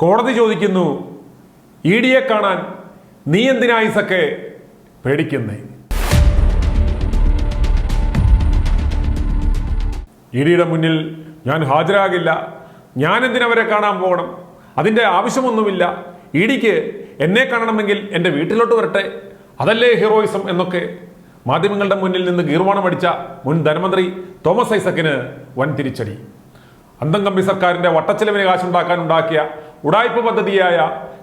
കോടതി ചോദിക്കുന്നു ഇ ഡിയെ കാണാൻ നീ എന്തിനാ പേടിക്കുന്നേ? ഇ ഡിയുടെ മുന്നിൽ ഞാൻ ഹാജരാകില്ല. ഞാൻ എന്തിനവരെ കാണാൻ പോകണം? അതിന്റെ ആവശ്യമൊന്നുമില്ല. ഇ ഡിക്ക് എന്നെ കാണണമെങ്കിൽ എന്റെ വീട്ടിലോട്ട് വരട്ടെ. അതല്ലേ ഹീറോയിസം എന്നൊക്കെ. മാധ്യമങ്ങളുടെ മുന്നിൽ നിന്ന് ഗീർവാണം അടിച്ച മുൻ ധനമന്ത്രി തോമസ് ഐസക്കിന് വൻ തിരിച്ചടി അന്തം കമ്പി സർക്കാരിന്റെ വട്ടച്ചെലവിന് കാശുണ്ടാക്കാൻ ഉണ്ടാക്കിയ ഉടായ്പ പദ്ധതിയായ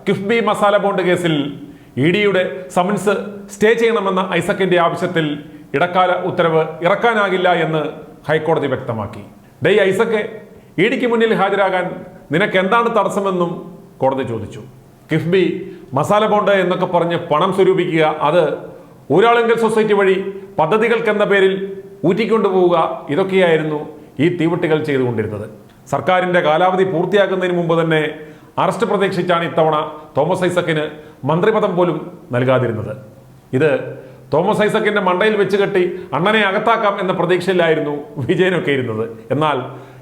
കിഫ്ബി മസാല ബോണ്ട് കേസിൽ ഇ ഡിയുടെ സമൻസ് സ്റ്റേ ചെയ്യണമെന്ന ഐസക്കിന്റെ ആവശ്യത്തിൽ ഇടക്കാല ഉത്തരവ് ഇറക്കാനാകില്ല എന്ന് ഹൈക്കോടതി വ്യക്തമാക്കി. ഡേ ഐസക്ക് ഇ ഡിക്ക് മുന്നിൽ ഹാജരാകാൻ നിനക്ക് എന്താണ് തടസ്സമെന്നും കോടതി ചോദിച്ചു. കിഫ്ബി മസാല ബോണ്ട് എന്നൊക്കെ പറഞ്ഞ് പണം സ്വരൂപിക്കുക അത് ഊരാളുങ്കൽ സൊസൈറ്റി വഴി പദ്ധതികൾക്കെന്ന പേരിൽ ഊറ്റിക്കൊണ്ടുപോവുക ഇതൊക്കെയായിരുന്നു ഈ തീവട്ടികൾ ചെയ്തുകൊണ്ടിരുന്നത്. സർക്കാരിന്റെ കാലാവധി പൂർത്തിയാക്കുന്നതിന് മുമ്പ് തന്നെ അറസ്റ്റ് പ്രതീക്ഷിച്ചാണ് ഇത്തവണ തോമസ് ഐസക്കിന് മന്ത്രിപദം പോലും നൽകാതിരുന്നത്. ഇത് തോമസ് ഐസക്കിന്റെ മണ്ടയിൽ വെച്ച് കെട്ടി അണ്ണനെ അകത്താക്കാം എന്ന പ്രതീക്ഷയിലായിരുന്നു വിജയനൊക്കെ ഇരുന്നത്. എന്നാൽ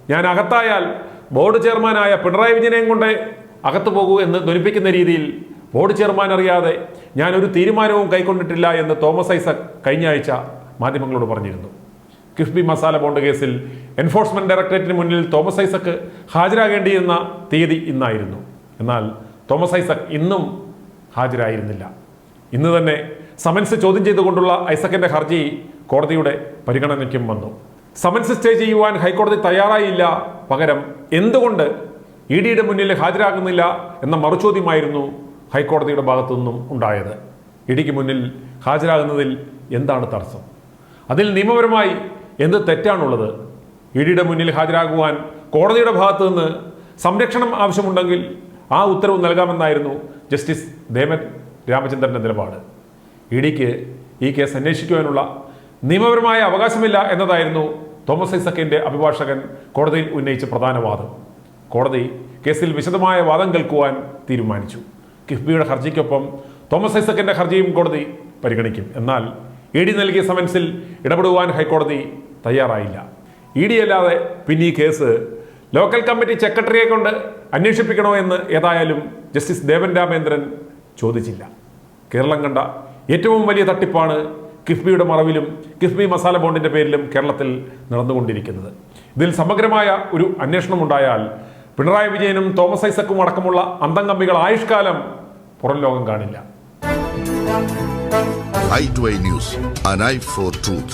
ഞാൻ അകത്തായാൽ ബോർഡ് ചെയർമാനായ പിണറായി വിജയനെയും കൊണ്ട് അകത്തു പോകൂ എന്ന് ധ്വനിപ്പിക്കുന്ന രീതിയിൽ ബോർഡ് ചെയർമാൻ അറിയാതെ ഞാൻ ഒരു തീരുമാനവും കൈക്കൊണ്ടിട്ടില്ല എന്ന് തോമസ് ഐസക് കഴിഞ്ഞ ആഴ്ച മാധ്യമങ്ങളോട് പറഞ്ഞിരുന്നു. കിഫ്ബി മസാല ബോണ്ട് കേസിൽ എൻഫോഴ്സ്മെന്റ് ഡയറക്ടറേറ്റിന് മുന്നിൽ തോമസ് ഐസക് ഹാജരാകേണ്ടിയിരുന്ന തീയതി ഇന്നായിരുന്നു. എന്നാൽ തോമസ് ഐസക് ഇന്നും ഹാജരായിരുന്നില്ല. ഇന്ന് തന്നെ സമൻസ് ചോദ്യം ചെയ്തുകൊണ്ടുള്ള ഐസക്കിന്റെ ഹർജി കോടതിയുടെ പരിഗണനയ്ക്കും വന്നു. സമൻസ് സ്റ്റേ ചെയ്യുവാൻ ഹൈക്കോടതി തയ്യാറായില്ല പകരം എന്തുകൊണ്ട് ഇ ഡിയുടെ മുന്നിൽ ഹാജരാകുന്നില്ല എന്ന മറുചോദ്യമായിരുന്നു ഹൈക്കോടതിയുടെ ഭാഗത്തു നിന്നും ഉണ്ടായത് ഡിക്ക് മുന്നിൽ ഹാജരാകുന്നതിൽ എന്താണ് തടസ്സം? അതിൽ നിയമപരമായി എന്ത് തെറ്റാണുള്ളത്? ഇ ഡിയുടെ മുന്നിൽ ഹാജരാകുവാൻ കോടതിയുടെ ഭാഗത്തു നിന്ന് സംരക്ഷണം ആവശ്യമുണ്ടെങ്കിൽ ആ ഉത്തരവ് നൽകാമെന്നായിരുന്നു ജസ്റ്റിസ് ദേവൻ രാമചന്ദ്രന്റെ നിലപാട്. ഇ ഡിക്ക് ഈ കേസ് അന്വേഷിക്കുവാനുള്ള നിയമപരമായ അവകാശമില്ല എന്നതായിരുന്നു തോമസ് ഐസക്കിന്റെ അഭിഭാഷകൻ കോടതിയിൽ ഉന്നയിച്ച പ്രധാന വാദം. കോടതി കേസിൽ വിശദമായ വാദം കേൾക്കുവാൻ തീരുമാനിച്ചു. കിഫ്ബിയുടെ ഹർജിക്കൊപ്പം തോമസ് ഐസക്കിന്റെ ഹർജിയും കോടതി പരിഗണിക്കും. എന്നാൽ ഇ ഡി നൽകിയ സമൻസിൽ ഇടപെടുവാൻ ഹൈക്കോടതി തയ്യാറായില്ല. ഇ ഡി അല്ലാതെ പിന്നെ ഈ കേസ് ലോക്കൽ കമ്മിറ്റി സെക്രട്ടറിയെ കൊണ്ട് അന്വേഷിപ്പിക്കണോ എന്ന് ഏതായാലും ജസ്റ്റിസ് ദേവൻ രാമേന്ദ്രൻ ചോദിച്ചില്ല. കേരളം കണ്ട ഏറ്റവും വലിയ തട്ടിപ്പാണ് കിഫ്ബിയുടെ മറവിലും കിഫ്ബി മസാല ബോണ്ടിന്റെ പേരിലും കേരളത്തിൽ നടന്നുകൊണ്ടിരിക്കുന്നത്. ഇതിൽ സമഗ്രമായ ഒരു അന്വേഷണം ഉണ്ടായാൽ പിണറായി വിജയനും തോമസ് ഐസക്കും അടക്കമുള്ള അന്തംകമ്പികൾ ആയുഷ്കാലം പുറം ലോകം കാണില്ല. I news for truth.